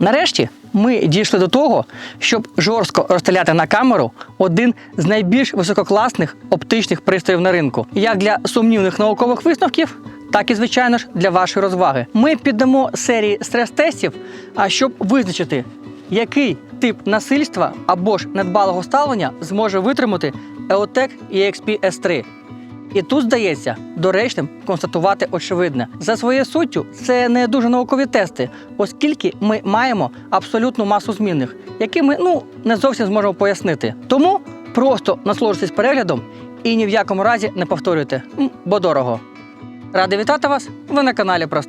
Нарешті ми дійшли до того, щоб жорстко розстріляти на камеру один з найбільш висококласних оптичних пристроїв на ринку, як для сумнівних наукових висновків, так і, звичайно ж, для вашої розваги. Ми піддамо серії стрес-тестів, а щоб визначити, який тип насильства або ж недбалого ставлення зможе витримати EOTech EXP S3. І тут здається доречним констатувати очевидне. За своєю суттю, це не дуже наукові тести, оскільки ми маємо абсолютну масу змінних, які ми ну не зовсім зможемо пояснити. Тому просто насолоджуйтесь переглядом і ні в якому разі не повторюйте, бо дорого. Ради вітати вас! Ви на каналі про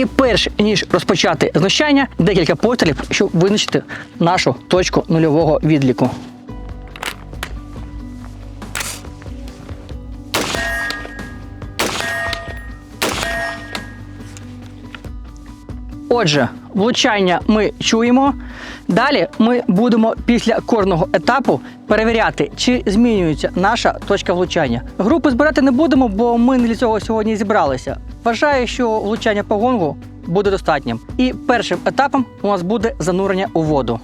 І перш ніж розпочати знущання, декілька пострілів, щоб визначити нашу точку нульового відліку. Отже, влучання ми чуємо. Далі ми будемо після кожного етапу перевіряти, чи змінюється наша точка влучання. Групи збирати не будемо, бо ми не для цього сьогодні зібралися. Вважаю, що влучання по гонгу буде достатнім. І першим етапом у нас буде занурення у воду.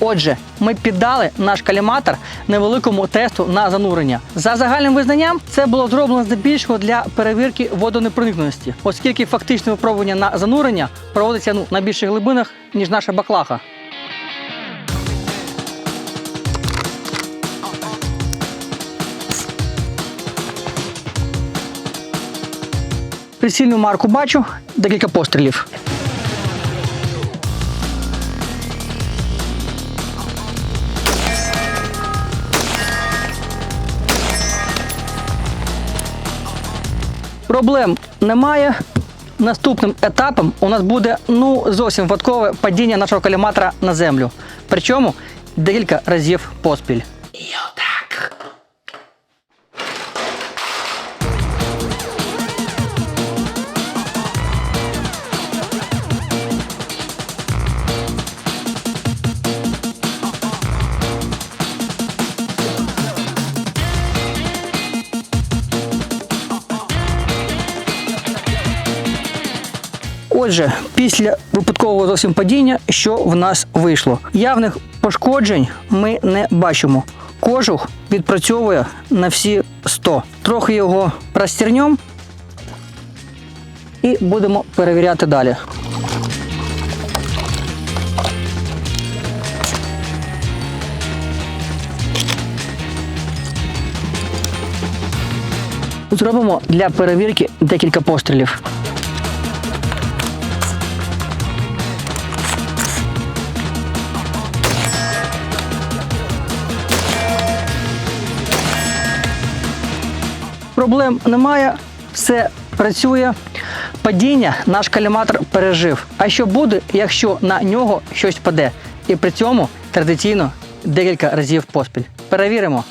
Отже, ми піддали наш каліматор невеликому тесту на занурення. За загальним визнанням, це було зроблено здебільшого для перевірки водонепроникності, оскільки фактичне випробування на занурення проводиться ну, на більших глибинах, ніж наша баклаха. Прицільну марку бачу, декілька пострілів. Проблем немає. Наступним етапом у нас буде ну зовсім випадкове падіння нашого каліматора на землю. Причому декілька разів поспіль. Отже, після випадкового зовсім падіння, що в нас вийшло? Явних пошкоджень ми не бачимо. Кожух відпрацьовує на всі 100. Трохи його розстернем і будемо перевіряти далі. Зробимо для перевірки декілька пострілів. Проблем немає, все працює. Падіння наш каліматор пережив. А що буде, якщо на нього щось паде? І при цьому традиційно декілька разів поспіль. Перевіримо.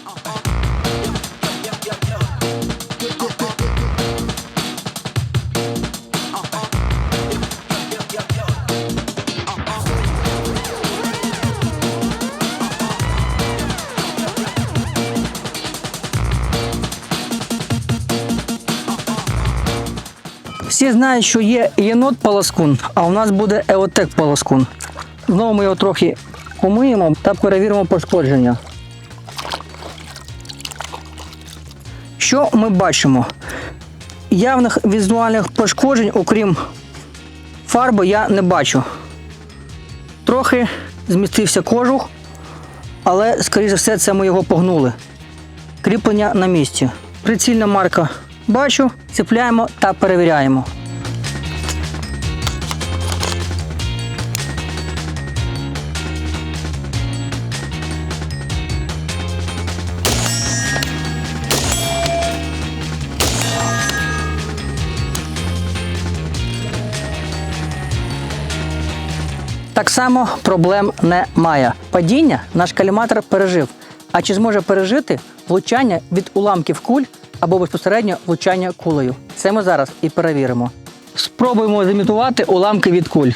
Всі знають, що є єнот полоскун, а у нас буде еотек полоскун. Знову ми його трохи помиємо та перевіримо пошкодження. Що ми бачимо? Явних візуальних пошкоджень, окрім фарби, я не бачу. Трохи змістився кожух, але, скоріше все, це ми його погнули. Кріплення на місці. Прицільна марка бачу, ціпляємо та перевіряємо. Так само проблем немає. Падіння наш каліматор пережив. А чи зможе пережити влучання від уламків куль або безпосередньо влучання кулею? Це ми зараз і перевіримо. Спробуємо зімітувати уламки від куль.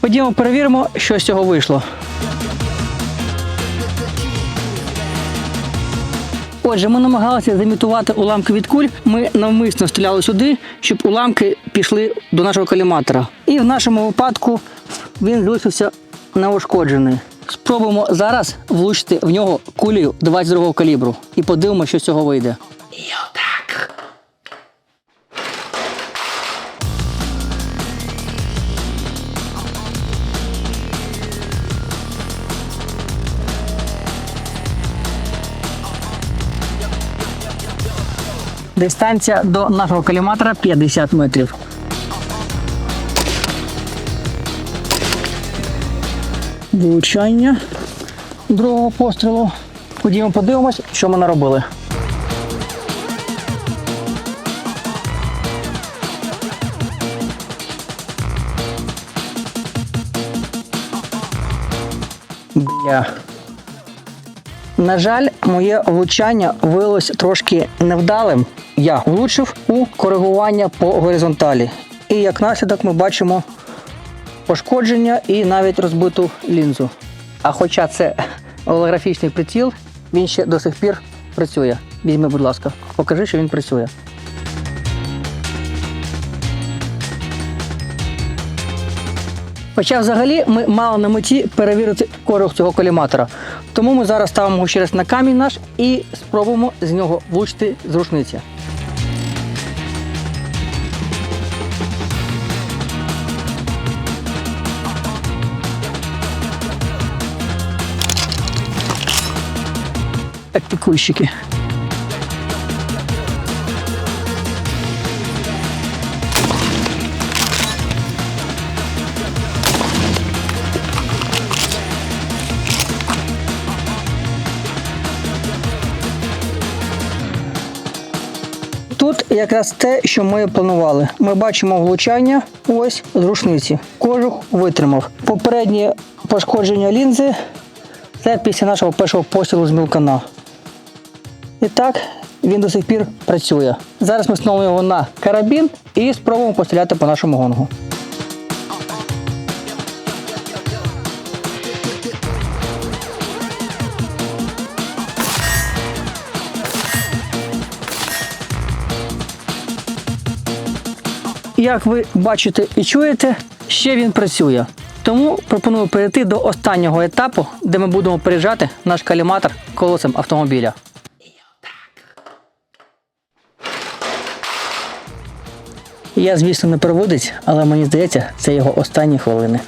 Ходімо, перевіримо, що з цього вийшло. Отже, ми намагалися замітувати уламки від куль. Ми навмисно стріляли сюди, щоб уламки пішли до нашого коліматора. І в нашому випадку він залишився неушкоджений. Спробуємо зараз влучити в нього кулею 22-го калібру і подивимося, що з цього вийде. І Дистанція до нашого коліматора 50 метрів. Влучання другого пострілу. Ходімо подивимось, що ми наробили. Бля. На жаль, моє влучання виявилось трошки невдалим. Я влучив у коригування по горизонталі. І як наслідок ми бачимо пошкодження і навіть розбиту лінзу. А хоча це голографічний приціл, він ще до сих пір працює. Візьми, будь ласка, покажи, що він працює. Хоча взагалі ми мали на меті перевірити корох цього коліматора. Тому ми зараз ставимо ще раз на камінь наш і спробуємо з нього влучити з рушниці. Як. Тут якраз те, що ми планували. Ми бачимо влучання ось з рушниці. Кожух витримав. Попереднє пошкодження лінзи це після нашого першого пострілу з мілкана. І так він до сих пір працює. Зараз ми встановимо його на карабін і спробуємо постріляти по нашому гонгу. Як ви бачите і чуєте, ще він працює. Тому пропоную перейти до останнього етапу, де ми будемо переїжджати наш каліматор колесом автомобіля. Я, звісно, не проводить, але мені здається, це його останні хвилини.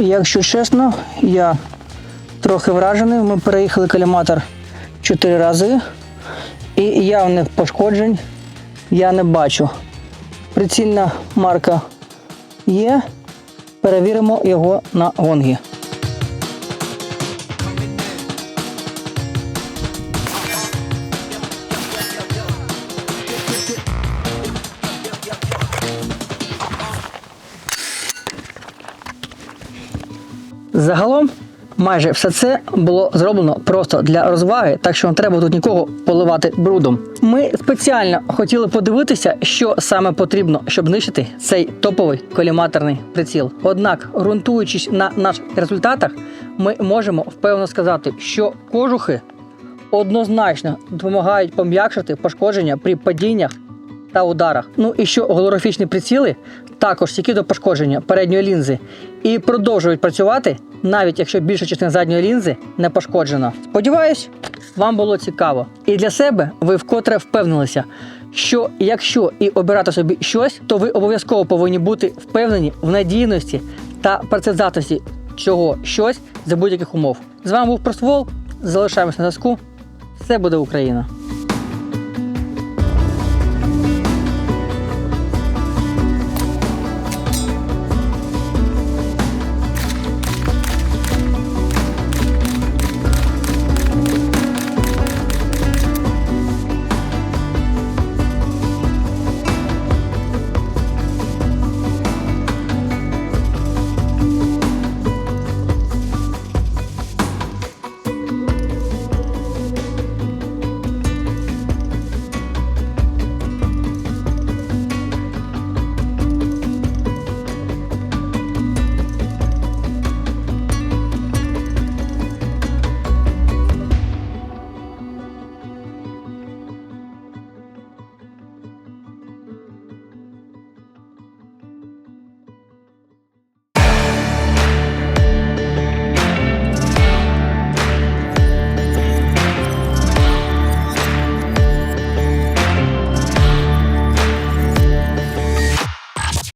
Якщо чесно, я трохи вражений. Ми переїхали каліматор чотири рази, і явних пошкоджень я не бачу. Прицільна марка є. Перевіримо його на гонгі. Загалом, майже все це було зроблено просто для розваги, так що не треба тут нікого поливати брудом. Ми спеціально хотіли подивитися, що саме потрібно, щоб знищити цей топовий коліматорний приціл. Однак, ґрунтуючись на наших результатах, ми можемо впевнено сказати, що кожухи однозначно допомагають пом'якшити пошкодження при падіннях та ударах. Ну і що голографічні приціли також стійкі до пошкодження передньої лінзи і продовжують працювати, навіть якщо більша частина задньої лінзи не пошкоджена. Сподіваюсь, вам було цікаво. І для себе ви вкотре впевнилися, що якщо і обирати собі щось, то ви обов'язково повинні бути впевнені в надійності та працездатності чого щось за будь-яких умов. З вами був Просвол. Залишаємось на зв'язку. Все буде Україна!